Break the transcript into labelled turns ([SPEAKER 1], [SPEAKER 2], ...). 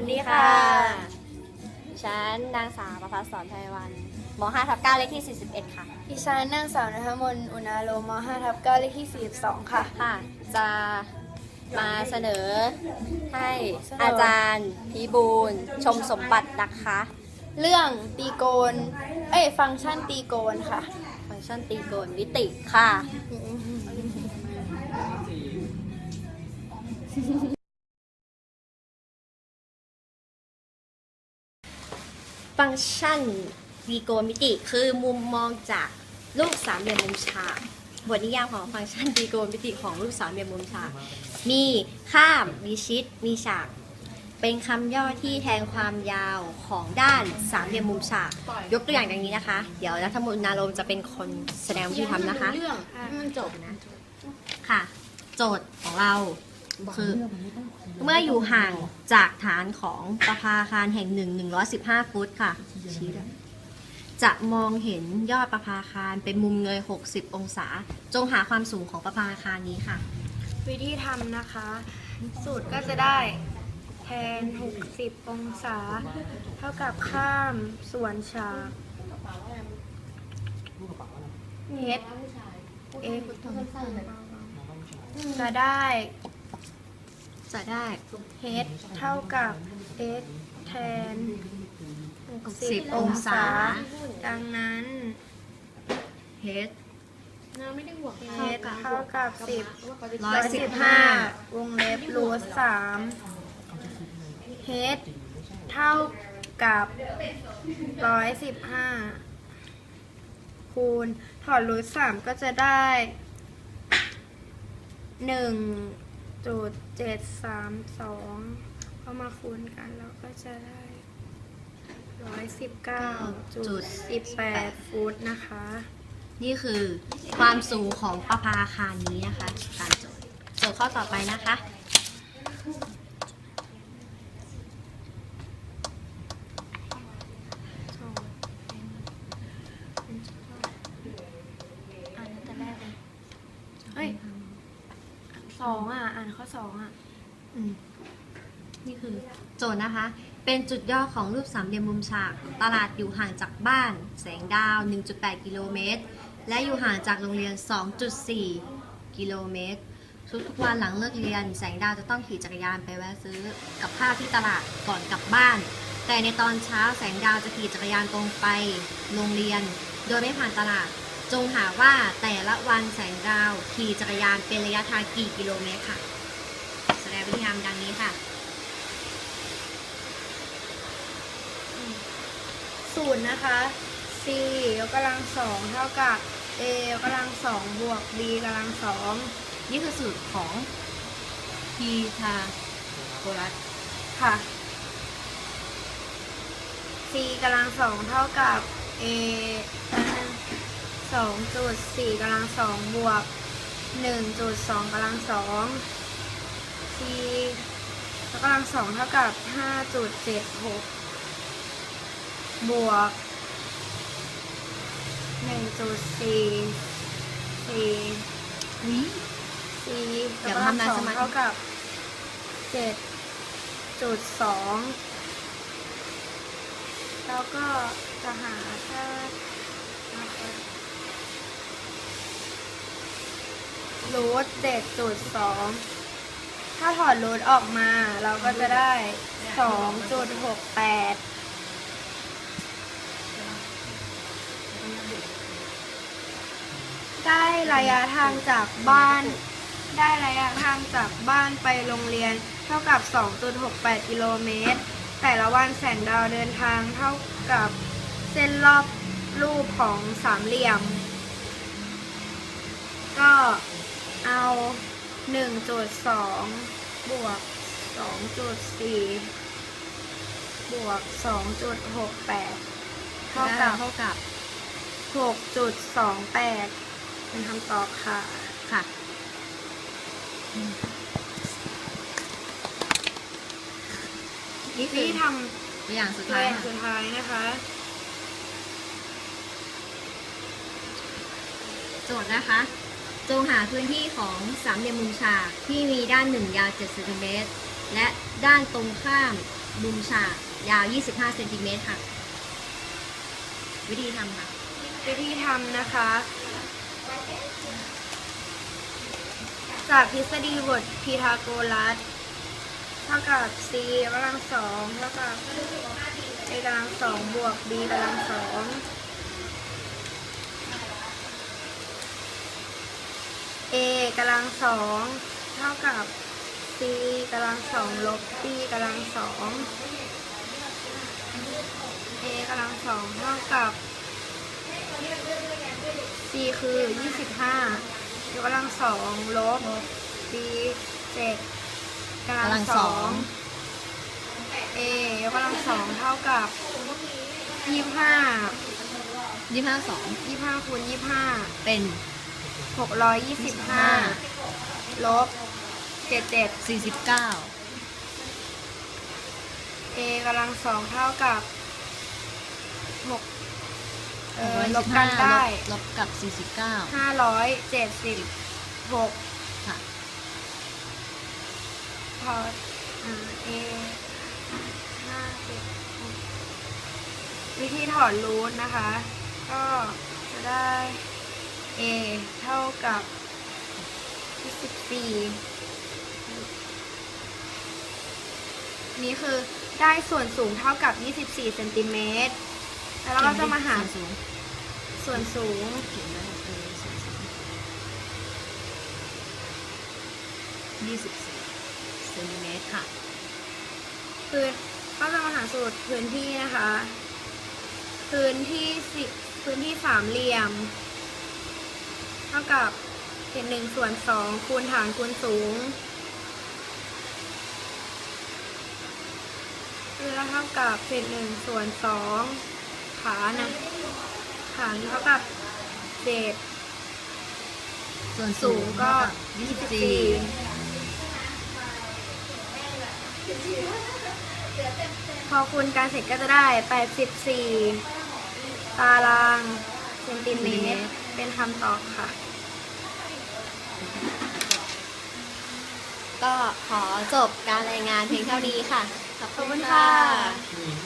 [SPEAKER 1] วัสดีค่ะ ฉันนางสาวประภัสสรไพรวันม5ทับ9เลขที่ 41 ค่ะ
[SPEAKER 2] ดิฉันนางสาวนัทมนต์อุณาโลม5ทับ9เลขที่ 42 ค่ะ
[SPEAKER 1] ค่ะ จะมาเสนอให้
[SPEAKER 2] เสนออ
[SPEAKER 1] อาจารย์พีบูลย์ชมสมบัตินะคะ
[SPEAKER 2] เรื่องตีโกน เอ้ย ฟังก์ชันตีโกนค่ะ
[SPEAKER 1] ฟังก์ชันตีโกนมิติค่ะ ฟังก์ชันตีโกนมิติ คือมุมมองจากรูปสามเหลี่ยมมุมฉากบทนิยามของฟังก์ชันตีโกนมิติของรูปสามเหลี่ยมมุมฉาก มีข้ามมีชิด มีฉาก เป็นคำย่อที่แทนความยาวของด้านสามเหลี่ยมมุมฉาก ยกตัวอย่างดังนี้นะคะ เดี๋ยวรัฐมนตรีนารมณ์จะเป็นคนแสดงวิธีทำนะคะ
[SPEAKER 2] เรื่องมันจบนะ
[SPEAKER 1] ค่ะ โจทย์ของเรา คือเมื่ออยู่ห่างจากฐานของประภาคารแห่งหนึ่ง115 ฟุตค่ะชี้ด้วยจะมองเห็นยอดประภาคารเป็นมุมเงย 60 องศา จงหาความสูงของประภาคารนี้ค่ะ
[SPEAKER 2] วิธีทำนะคะ สูตรก็จะได้แทน 60 องศา เท่ากับข้ามส่วนฉาก h x จะได้
[SPEAKER 1] จะได้
[SPEAKER 2] h เท่ากับ x แทน
[SPEAKER 1] 60
[SPEAKER 2] 60
[SPEAKER 1] อ
[SPEAKER 2] องง
[SPEAKER 1] ศา
[SPEAKER 2] ศา ดังนั้น
[SPEAKER 1] h
[SPEAKER 2] h เท่ากับ10
[SPEAKER 1] 115
[SPEAKER 2] วงเล็บรูทสาม h เท่ากับ 115 คูณถอดรูทสามก็จะได้ 1.732เอามาคูณกันแล้วก็จะได้119.18ฟุตนะคะ
[SPEAKER 1] นี่คือความสูงของประภาคารนี้นะคะตามโจทย์โจทย์ข้อต่อไปนะคะ
[SPEAKER 2] อ่านตั้งแต่แรกเลยเฮ้ย สองอะ อ่านข้อสองอะ
[SPEAKER 1] อืมนี่คือโจทย์นะคะ เป็นจุดย่อของรูปสามเหลี่ยมมุมฉาก ตลาดอยู่ห่างจากบ้าน แสงดาว 1.8 กิโลเมตร และอยู่ห่างจากโรงเรียน 2.4 กิโลเมตร ทุกๆวันหลังเลิกเรียน แสงดาวจะต้องขี่จักรยานไปแวะซื้อกับข้าวที่ตลาดก่อนกลับบ้าน แต่ในตอนเช้าแสงดาวจะขี่จักรยานตรงไปโรงเรียน โดยไม่ผ่านตลาด จงหาว่าแต่ละวันแสงดาวขี่จักรยานเป็นระยะทางกี่กิโลเมตรค่ะ แสดงวิธีทำดังนี้ค่ะ
[SPEAKER 2] ศูนย์นะคะ c ยกกำลังสองเท่ากับ a ยกกำลังสองบวก b กำลังสอง
[SPEAKER 1] นี่คือสูตรของพีทาโกรัส
[SPEAKER 2] ค่ะ c กำลังสองเท่ากับ a สองจุดสี่กำลังสองบวกหนึ่งจุดสองกำลังสอง c ยกกำลังสองเท่ากับห้าจุดเจ็ดหกบวกหนึ่งจุดสี่สี่
[SPEAKER 1] นี่
[SPEAKER 2] สี่
[SPEAKER 1] เดี๋
[SPEAKER 2] แล้
[SPEAKER 1] ยวว
[SPEAKER 2] ก็
[SPEAKER 1] ทำลาย
[SPEAKER 2] สองเท่ากับเจ็ดจุดสองแล้วก็จะหาค่า รูทเจ็ดจุดสองถ้าถอดรูทออกมาเราก็จะได้สองจุดหกแปดได้ระยะทางจากบ้าน ได้ระยะทางจากบ้านไปโรงเรียน เท่ากับ 2.68 กิโลเมตร แต่ละวันแสงดาวเดินทางเท่ากับเส้นรอบรูปของสามเหลี่ยม ก็ 1.2 บวก 2.4 บวก 2.68 เท่ากับ
[SPEAKER 1] เท่ากับ
[SPEAKER 2] 6.28 เป็นคำตอบค่ะ
[SPEAKER 1] ค่ะ นี่คือ
[SPEAKER 2] ที่ท
[SPEAKER 1] ตัวอย่างสุดำท้าย
[SPEAKER 2] ตัว
[SPEAKER 1] ค่ะ
[SPEAKER 2] สุดท้ายนะคะ
[SPEAKER 1] โจทย์นะคะ จงหาพื้นที่ของสามเหลี่ยมมุมฉากที่มีด้านหนึ่งยาว7เซนติเมตรและด้านตรงข้ามมุมฉากยาว 25เซนติเมตรค่ะ วิธีทำค่ะ
[SPEAKER 2] วิธีทำนะคะ จากทฤษฎีบทพีทาโกรัสเท่ากับ c กำลังสองเท่ากับ a กำลังสองบวก b กำลังสอง a กำลังสองเท่ากับ c กำลังสองลบ b กำลังสอง a กำลังสองเท่ากับ c คือ25ยกกำลังสองลบ b 7กำลั
[SPEAKER 1] กำลั
[SPEAKER 2] ง
[SPEAKER 1] ง
[SPEAKER 2] ส
[SPEAKER 1] ส
[SPEAKER 2] อ
[SPEAKER 1] องง
[SPEAKER 2] a ยกกำลังสองเท่ากับ25
[SPEAKER 1] 25 2
[SPEAKER 2] 25คูณ25
[SPEAKER 1] เป็น
[SPEAKER 2] 625ลบ77
[SPEAKER 1] 49
[SPEAKER 2] a กำลังสองเท่ากับ6เออลบกันได้
[SPEAKER 1] ลบกับ49
[SPEAKER 2] 576
[SPEAKER 1] ค่ะ
[SPEAKER 2] พออ่า a ห้าเจ็ดหกวิธีถอดรูทนะคะ ก็จะได้ a เท่ากับ24นี่คือได้ส่วนสูงเท่ากับ 24เซนติเมตร แล้วเราก็จะมาหา
[SPEAKER 1] ส่วนสูง
[SPEAKER 2] ส่วนสูง
[SPEAKER 1] เขียนไว้เออส่วนสูง24เซนติเมตรค่ะ
[SPEAKER 2] พื้นก็จะมาหาสูตรพื้นที่นะคะ พื้นที่สิพื้นที่สามเหลี่ยม เท่ากับเศษหนึ่งส่วนสองคูณฐานคูณสูงคือเท่ากับเศษหนึ่งส่วนสองฐานนะฐานเท่ากับเศษ
[SPEAKER 1] ส่วน
[SPEAKER 2] สู
[SPEAKER 1] สู
[SPEAKER 2] ง
[SPEAKER 1] ง
[SPEAKER 2] ก็
[SPEAKER 1] ก็
[SPEAKER 2] พอคูณการเสร็จก็จะได้ 84 ตารางเซนติเมตร เป็นคำตอบค่ะ
[SPEAKER 1] ก็ขอจบการรายงานเพียงเท่านี้ค่ะ ขอบ
[SPEAKER 2] ขอบคุ
[SPEAKER 1] คุณ
[SPEAKER 2] ณ
[SPEAKER 1] ค่ะ
[SPEAKER 2] ค่ะ